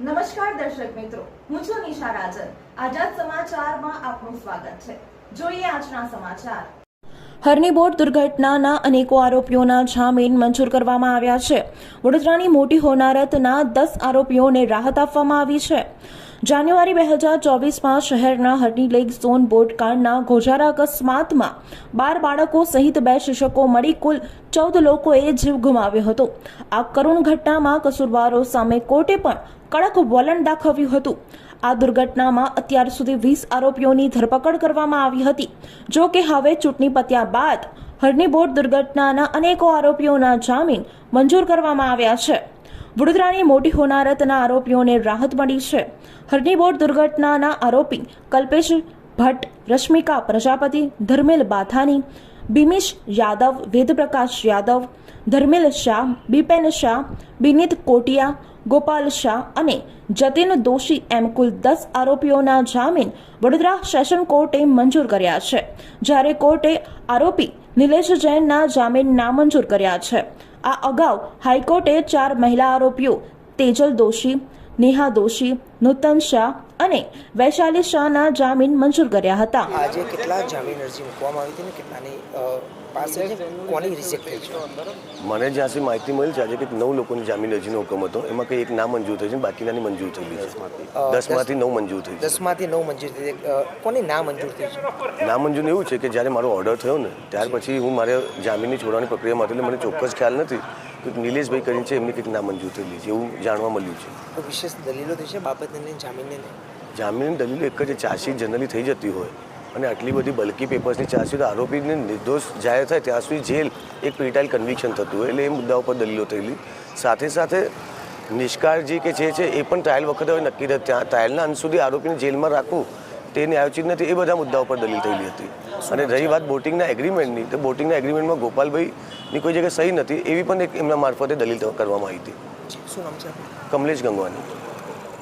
નમસ્કાર દર્શક મિત્રો, હું છું નિશા રાજન. આઝાદ સમાચારમાં આપનું સ્વાગત છે. જોઈએ આજના સમાચાર. હરની બોટ દુર્ઘટનાના અનેકો આરોપીઓના જામીન મંજૂર કરવામાં આવ્યા છે. વડોદરાની મોટી હોનારતના દસ આરોપીઓને રાહત આપવામાં આવી છે. જાન્યુઆરી બે હજાર ચોવીસમાં શહેરના હરની લેક ઝોન બોટકાંડના ગોજારા અકસ્માતમાં બાર બાળકો સહિત બે શિક્ષકો મળી કુલ ચૌદ લોકોએ જીવ ગુમાવ્યો હતો. આ કરુણ ઘટનામાં કસૂરવારો સામે કોર્ટે પણ કડક વલણ દાખવ્યું હતું. આ દુર્ઘટનામાં અત્યાર સુધી વીસ આરોપીઓની ધરપકડ કરવામાં આવી હતી. જો કે હવે ચૂંટણી પત્યા બાદ હરની બોટ દુર્ઘટનાના અનેકો આરોપીઓના જામીન મંજૂર કરવામાં આવ્યા છે. વડોદરાની મોટી હોનારતના આરોપીઓને રાહત મળી છે. હરની બોટ દુર્ઘટનાના આરોપી કલ્પેશ ભટ્ટ, રશ્મિકા પ્રજાપતિ, ધર્મેલ બાથાની બિમિશ યાદવ, વેદપ્રકાશ યાદવ, ધર્મેલ શાહ, બિપેન શાહ બિનિત કોટિયા, ગોપાલ શાહ અને જતીન દોશી એમ કુલ દસ આરોપીઓના જામીન વડોદરા સેશન કોર્ટે મંજૂર કર્યા છે. જ્યારે કોર્ટે આરોપી નિલેશ જૈનના જામીન નામંજૂર કર્યા છે. આ અગાઉ હાઈકોર્ટે ચાર મહિલા આરોપીઓ તેજલ દોશી નેહા દોશી નૂતન શાહ અને વૈશાલી શાહના જામીન મંજૂર કર્યા હતા. આજે કેટલા જામીન અરજી મૂકવામાં આવી હતી કેટલાની પાસે કોની રિજેક્ટ થઈ છે? મને જ્યાં સુધી માહિતી મળી છે આજે કંઈક નવ લોકોની જામીન અરજીનો હુકમ હતો. એમાં કંઈ એક ના મંજૂર થઈ છે બાકીનાની મંજૂર થયેલી છે. દસમાંથી નવ મંજૂર થઈ દસમાંથી નવ મંજૂર થઈ છે. કોની ના મંજૂર થઈ છે? ના મંજૂર એવું છે કે જ્યારે મારો ઓર્ડર થયો ને ત્યાર પછી હું મારે જામીનની છોડવાની પ્રક્રિયામાં હતી એટલે મને ચોક્કસ ખ્યાલ નથી. કે નિલેશભાઈ કરીને છે એમની કંઈક ના મંજૂર થયેલી છે એવું જાણવા મળ્યું છે. વિશેષ દલીલો થઈ છે બાબતને જામીનને જામીનની દલીલ એક જ ચાર્જશીટ જનરલી થઈ જતી હોય. અને આટલી બધી બલ્કી પેપર્સની ચાર્જશીટ આરોપીને નિર્દોષ જાહેર થાય ત્યાં સુધી જેલ એક પ્રિટાઇલ કન્વિક્શન થતું હોય એટલે એ મુદ્દા ઉપર દલીલો થયેલી. સાથે સાથે નિષ્કાળજી કે જે છે એ પણ ટ્રાયલ વખતે હવે નક્કી થાય. ત્યાં ટ્રાયલના અંત સુધી આરોપીને જેલમાં રાખવું તે આયોજિત નથી એ બધા મુદ્દા ઉપર દલીલ થયેલી હતી. અને રહી વાત બોટિંગના એગ્રીમેન્ટની તો બોટિંગના એગ્રીમેન્ટમાં ગોપાલભાઈની કોઈ જગ્યાએ સહી નથી એવી પણ એક એમના મારફતે દલીલ કરવામાં આવી હતી. કમલેશ ગંગવાની.